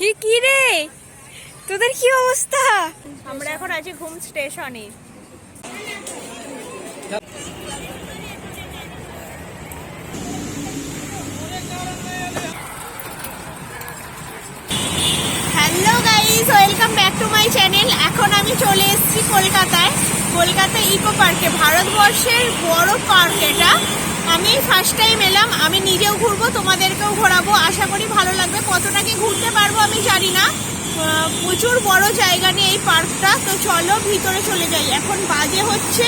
হি কি রে? তোদের কি অবস্থা? আমরা এখন আছি ঘুম স্টেশনে। Hello guys welcome back to my channel এখন আমি চলে এসেছি কলকাতায়। কলকাতা ইকো পার্কে ভারতবর্ষের বড় পার্ক এটা। আমি ফার্স্ট টাইম এলাম আমি নিজেও ঘুরবো তোমাদেরকেও ঘোরাবো আশা করি ভালো লাগবে। কতটা কি ঘুরতে পারব আমি জানি না। প্রচুর বড় জায়গা নিয়ে এই পার্কটা তো চলো ভিতরে চলে যাই। এখন বাজে হচ্ছে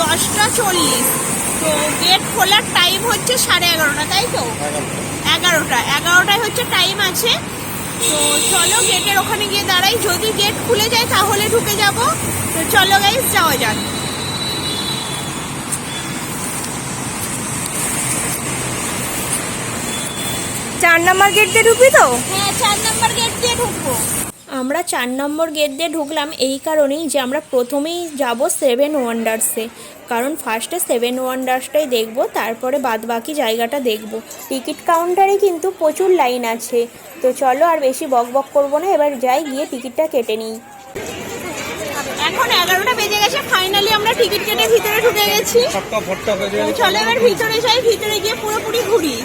দশটা চল্লিশ। তো গেট খোলার টাইম হচ্ছে সাড়ে এগারোটা তাই তো? এগারোটা। এগারোটায় হচ্ছে টাইম আছে। তো চলো গেটের ওখানে গিয়ে দাঁড়াই। যদি গেট খুলে যায় তাহলে ঢুকে যাব। তো চলো গাইস যাওয়া যাক। চার নম্বর গেট দিয়ে ঢুকবি তো? হ্যাঁ চার নম্বর গেট দিয়ে ঢুকবো। আমরা চার নম্বর গেট দিয়ে ঢুকলাম এই কারণেই যে আমরা প্রথমেই যাব সেভেন ওয়ান্ডার্সে কারণ ফার্স্টে সেভেন ওয়ান্ডার্সটাই দেখব তারপরে বাদ বাকি জায়গাটা দেখব। টিকিট কাউন্টারে কিন্তু প্রচুর লাইন আছে। তো চলো আর বেশি বক বক করব না এবার যাই গিয়ে টিকিটটা কেটে নিই। এখন এগারোটা বেজে গেছে ফাইনালি আমরা টিকিট কেটে ভিতরে ঢুকে গেছি। চলো এবার ভিতরে যাই ভিতরে গিয়ে পুরোপুরি ঘুরি।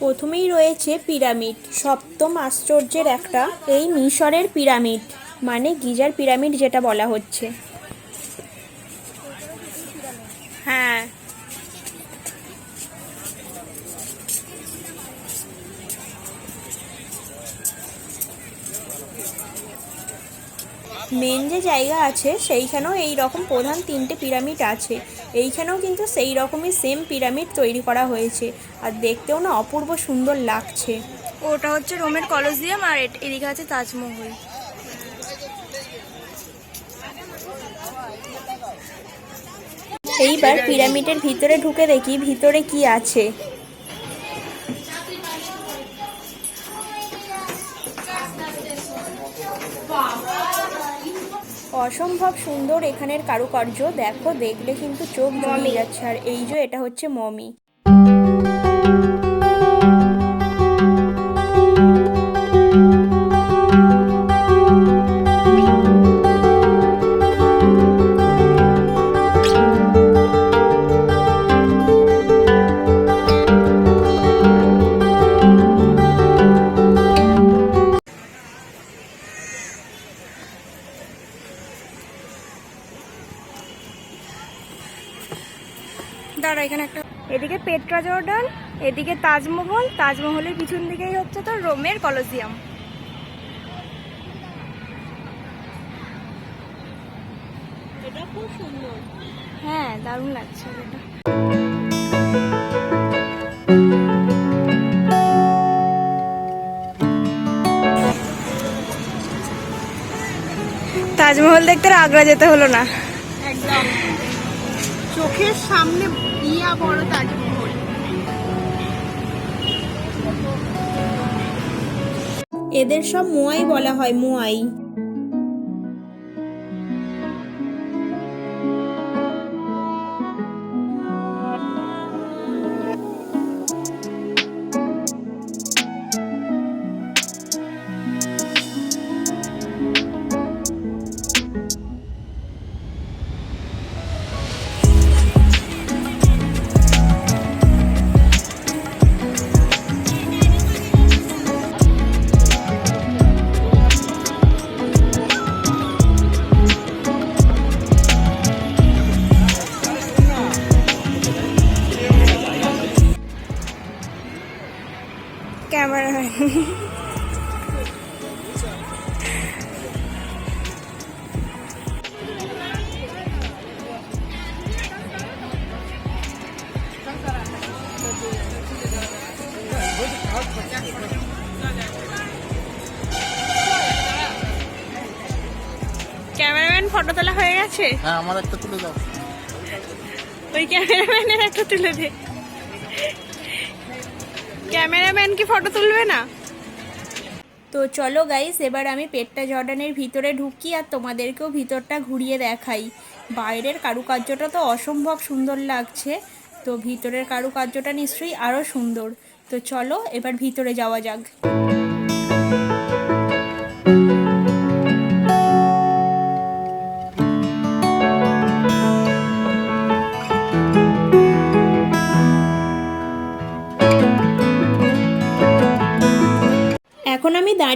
প্রথমেই রয়েছে পিরামিড। সপ্তম আশ্চর্যের একটা, এই মিশরের পিরামিড মানে গিজার পিরামিড যেটা বলা হচ্ছে। মেন যে জায়গা আছে সেইখানেও এই রকম প্রধান তিনটে পিরামিড আছে। এইখানেও কিন্তু সেই রকমই সেম পিরামিড তৈরি করা হয়েছে। আর দেখতেও না অপূর্ব সুন্দর লাগছে। ওটা হচ্ছে রোমের কলসিয়াম আর এদিকে আছে তাজমহল। এইবার পিরামিডের ভিতরে ঢুকে দেখি ভিতরে কি আছে। অসম্ভব সুন্দর এখানের কারুকার্য। দেখো দেখলে কিন্তু চোখ জমে যাচ্ছে। আর এই যে এটা হচ্ছে মমি। জর্ডান এদিকে তাজমহল তাজমহলের পিছন দিকেই হচ্ছে তো রোমের কলসিয়াম। এটা খুব সুন্দর। হ্যাঁ দারুণ লাগছে এটা। তাজমহল দেখতে আগ্রা যেতে হলো না। একদম। চোখের সামনে বিয়া বড় তাজমহল। এদের সব মোয়াই বলা হয় মোয়াই। ক্যামেরা ক্যামেরাম্যান ফটো তোলা হয়ে গেছে? হ্যাঁ আমার একটা তুলে দাও। ওই ক্যামেরাম্যানের একটা তুলে দে। ক্যামেরাম্যান কি ফটো তুলবে না? তো চলো গাইস এবার আমি পেটটা জর্ডানের ভিতরে ঢুকি আর তোমাদেরকেও ভিতরটা ঘুরিয়ে দেখাই। বাইরের কারুকার্যটা তো অসম্ভব সুন্দর লাগছে। তো ভিতরের কারুকার্যটা নিশ্চয়ই আরও সুন্দর। তো চলো এবার ভিতরে যাওয়া যাক।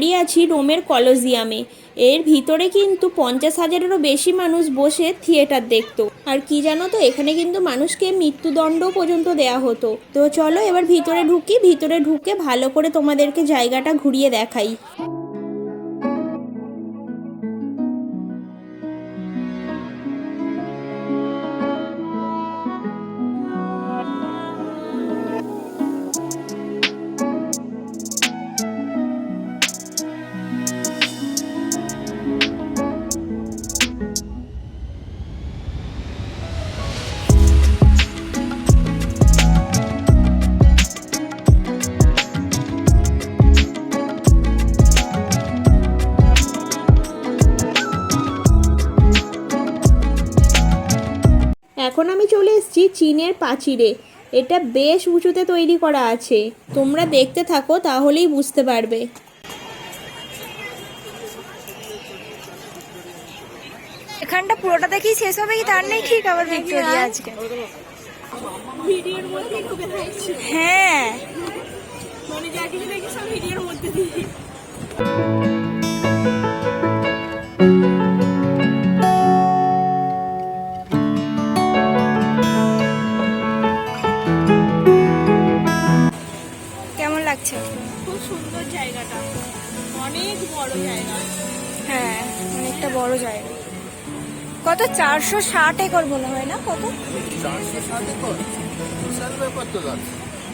দাঁড়িয়ে আছি রোমের কলোজিয়ামে। এর ভিতরে কিন্তু পঞ্চাশ হাজারেরও বেশি মানুষ বসে থিয়েটার দেখতো। আর কি জানো তো, এখানে কিন্তু মানুষকে মৃত্যুদণ্ড পর্যন্ত দেয়া হতো। তো চলো এবার ভিতরে ঢুকি, ভিতরে ঢুকে ভালো করে তোমাদেরকে জায়গাটা ঘুরিয়ে দেখাই। এখন আমি চলে এসেছি চীনের পাচিরে এটা বেশ উঁচুতে তৈরি করা আছে। তোমরা দেখতে থাকো তাহলেই বুঝতে পারবে। এখানটা পুরোটা দেখি শেষ হবে কি তার নেই ঠিক আবার ভিক্টোরিয়া আজকে। হ্যাঁ। মানে যা কিছু দেখি সব ভিডিওর মধ্যে দিয়ে। ষাট একর মনে হয় না কত?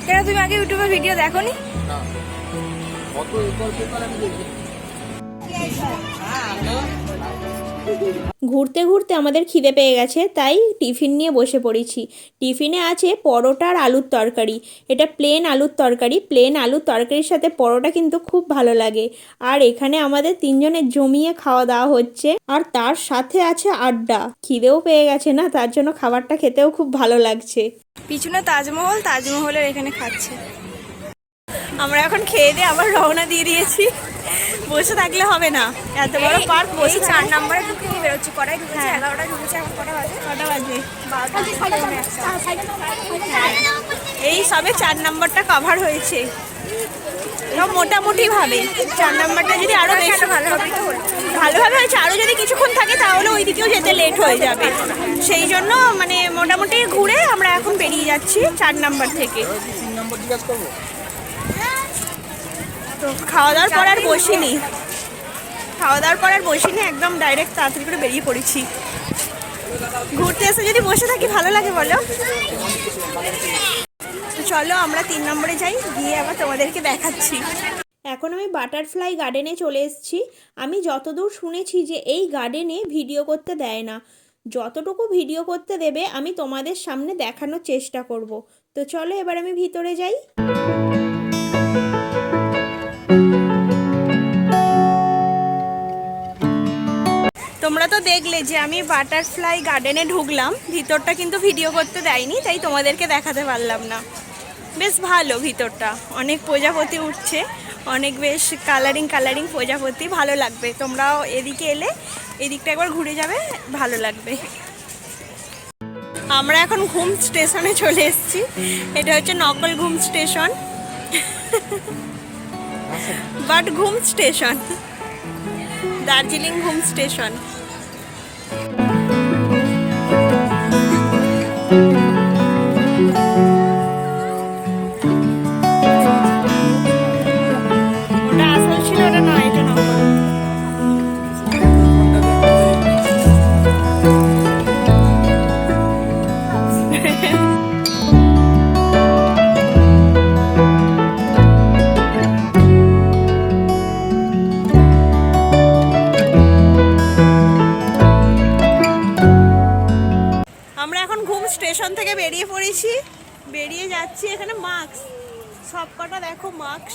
কেন তুমি আগে ইউটিউবে ভিডিও দেখো নি। কত একর পেপার আমি দেখি? ঘুরতে ঘুরতে আমাদের খিদে পেয়ে গেছে, তাই টিফিন নিয়ে বসে পড়েছি। টিফিনে আছে পরোটার আলুর তরকারি। এটা প্লেন আলুর তরকারি। প্লেন আলুর তরকারির সাথে পরোটা কিন্তু খুব ভালো লাগে। আর এখানে আমাদের তিনজনের জমিয়ে খাওয়া দাওয়া হচ্ছে। আর তার সাথে আছে আড্ডা। খিদেও পেয়ে গেছে না, তার জন্য খাবারটা খেতেও খুব ভালো লাগছে। পিছনে তাজমহল, তাজমহলের এখানে খাচ্ছে। আমরা এখন খেয়ে দিয়ে আবার রওনা দিয়ে দিয়েছি। বসে থাকলে হবে না। এত বড় পার্ক বসে চার নম্বরে ঢুকে নিয়ে বেরোচ্ছি কটায় ঢুকেছি? এগারোটা ঢুকেছি এখন কটা বাজে? কটা বাজে? হ্যাঁ। এই সবে চার নাম্বারটা কভার হয়েছে। মোটামুটি ভাবে। চার নাম্বারটা যদি আরও বেশি ভালো হবে তো হলো। ভালোভাবে হয়েছে। আরও যদি কিছুক্ষণ থাকে তাহলে ওই দিকেও যেতে লেট হয়ে যাবে। সেই জন্য মানে মোটামুটি ঘুরে আমরা এখন বেরিয়ে যাচ্ছি চার নাম্বার থেকে। নম্বর জিজ্ঞাসা করব তো খাওয়া দাওয়ার পর আর বসিনি। খাওয়া দাওয়ার পর আর বসিনি একদম ডাইরেক্ট তাড়াতাড়ি করে বেরিয়ে পড়েছি। ঘুরতে এসে যদি বসে থাকি ভালো লাগে বলো? তো চলো আমরা তিন নম্বরে যাই গিয়ে আবার তোমাদেরকে দেখাচ্ছি। এখন আমি বাটারফ্লাই গার্ডেনে চলে এসেছি। আমি যতদূর শুনেছি যে এই গার্ডেনে ভিডিও করতে দেয় না। যতটুকু ভিডিও করতে দেবে আমি তোমাদের সামনে দেখানোর চেষ্টা করব। তো চলো এবার আমি ভিতরে যাই। তোমরা তো দেখলে যে আমি বাটারফ্লাই গার্ডেনে ঢুকলাম ভিতরটা কিন্তু ভিডিও করতে দেয়নি তাই তোমাদেরকে দেখাতে পারলাম না। বেশ ভালো ভিতরটা অনেক প্রজাপতি উঠছে অনেক বেশ কালারিং কালারিং প্রজাপতি ভালো লাগবে। তোমরাও এদিকে এলে এদিকটা একবার ঘুরে যাবে ভালো লাগবে। আমরা এখন ঘুম স্টেশনে চলে এসেছি এটা হচ্ছে নকল Ghum station. But Ghum station Darjeeling Ghum station. Mask. সব কটা দেখো মাস্ক।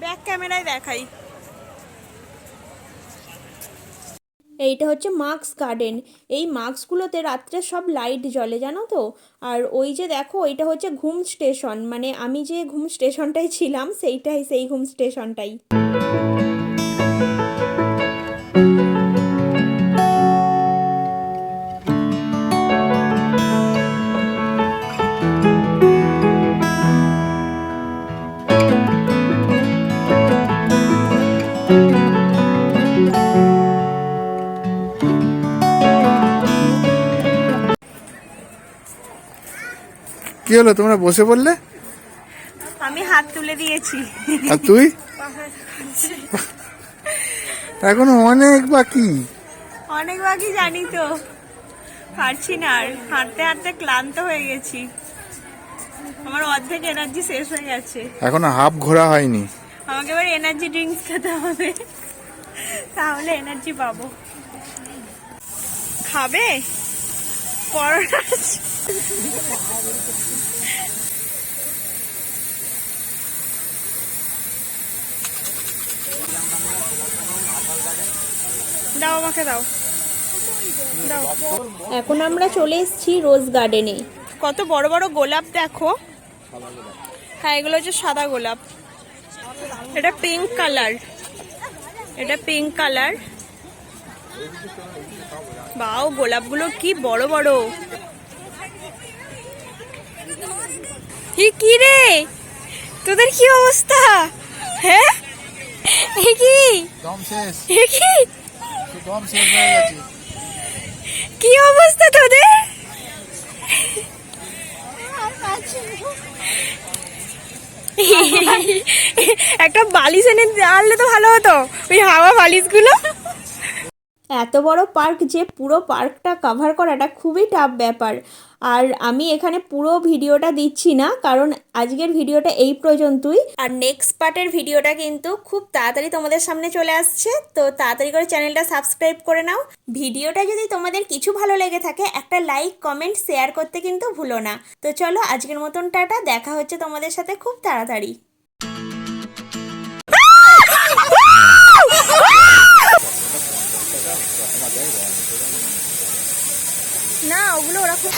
ব্যাক ক্যামেরায় দেখাই। এইটা হচ্ছে মাক্স গার্ডেন। এই মাস্কগুলোতে রাত্রে সব লাইট জ্বলে, জানো তো? আর ওই যে দেখো ওইটা হচ্ছে ঘুম স্টেশন। মানে আমি যে ঘুম স্টেশনটায় ছিলাম, সেইটাই, সেই ঘুম স্টেশনটাই। কি হলো? তোমরা বসে পড়লে? আমি হাত তুলে দিয়েছি। আর তুই? এখনও অনেক বাকি। অনেক বাকি জানি তো। পারছি না আর। হাঁটতে হাঁটতে ক্লান্ত হয়ে গেছি। আমার অর্ধেক এনার্জি শেষ হয়ে গেছে। এখনও হাফ ঘোরা হয়নি। আমাকে এবার এনার্জি ড্রিঙ্কস খেতে হবে। তাহলে এনার্জি পাবো। খাবে? পরোটা দাও আমাকে দাও। দাও। এখন আমরা চলে এসেছি রোজ গার্ডেনে কত বড় বড় গোলাপ দেখো। হ্যাঁ এগুলো হচ্ছে সাদা গোলাপ। এটা পিঙ্ক কালার এটা পিঙ্ক কালার বাও গোলাপগুলো কি বড় বড়। হি কি রে? তোদের কি অবস্থা? হ্যাঁ? কি? কি অবস্থা তোদের? একটা বালিশ এনে আনলে তো ভালো হতো। ওই হাওয়া বালিশগুলো। এত বড় পার্ক যে পুরো পার্কটা কভার করাটা খুবই টাফ ব্যাপার। আর আমি এখানে পুরো ভিডিওটা দিচ্ছি না, কারণ আজকের ভিডিওটা এই পর্যন্তই। আর নেক্সট পার্টের ভিডিওটা কিন্তু খুব তাড়াতাড়ি তোমাদের সামনে চলে আসছে, তো তাড়াতাড়ি করে চ্যানেলটা সাবস্ক্রাইব করে নাও। ভিডিওটা যদি তোমাদের কিছু ভালো লেগে থাকে, একটা লাইক কমেন্ট শেয়ার করতে কিন্তু ভুলো না। তো চলো আজকের মতন টাটা, দেখা হচ্ছে তোমাদের সাথে খুব তাড়াতাড়ি। না ওগুলো ওরা খুব